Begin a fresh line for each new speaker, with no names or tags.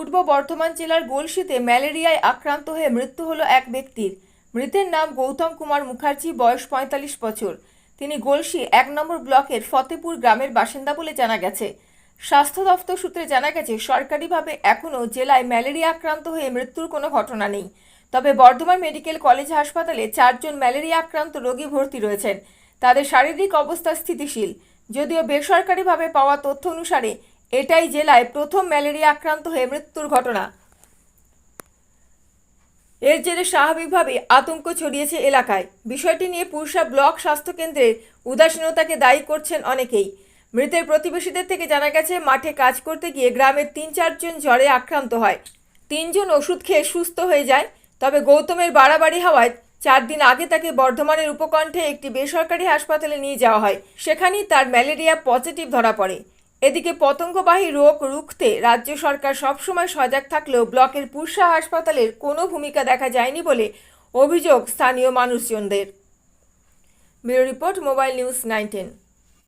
পূর্ব বর্ধমান জেলার গোলসিতে ম্যালেরিয়ায় আক্রান্ত হয়ে মৃত্যু হলো এক ব্যক্তির। মৃতের নাম গৌতম কুমার মুখার্জি, বয়স পঁয়তাল্লিশ বছর। তিনি গোলসি এক নম্বর ব্লকের ফতেপুর গ্রামের বাসিন্দা বলে জানা গেছে। স্বাস্থ্য দফতর সূত্রে জানা গেছে, সরকারিভাবে এখনও জেলায় ম্যালেরিয়া আক্রান্ত হয়ে মৃত্যুর কোনো ঘটনা নেই। তবে বর্ধমান মেডিকেল কলেজ হাসপাতালে চারজন ম্যালেরিয়া আক্রান্ত রোগী ভর্তি রয়েছেন। তাদের শারীরিক অবস্থা স্থিতিশীল। যদিও বেসরকারিভাবে পাওয়া তথ্য অনুসারে এটাই জেলায় প্রথম ম্যালেরিয়া আক্রান্ত হয়ে মৃত্যুর ঘটনা। এর জেরে স্বাভাবিকভাবে আতঙ্ক ছড়িয়েছে এলাকায়। বিষয়টি নিয়ে পুরসা ব্লক স্বাস্থ্যকেন্দ্রের উদাসীনতাকে দায়ী করছেন অনেকেই। মৃতের প্রতিবেশীদের থেকে জানা গেছে, মাঠে কাজ করতে গিয়ে গ্রামের তিন চারজন জ্বরে আক্রান্ত হয়। তিনজন ওষুধ খেয়ে সুস্থ হয়ে যায়। তবে গৌতমের বাড়াবাড়ি হওয়ায় চার দিন আগে তাকে বর্ধমানের উপকণ্ঠে একটি বেসরকারি হাসপাতালে নিয়ে যাওয়া হয়। সেখানেই তার ম্যালেরিয়া পজিটিভ ধরা পড়ে। এদিকে পতঙ্গবাহী রোগ রুখতে রাজ্য সরকার সবসময় সজাগ থাকলেও ব্লকের পুরসা হাসপাতালের কোনো ভূমিকা দেখা যায়নি বলে অভিযোগ স্থানীয় মানুষজনদের। Bureau report, mobile news nineteen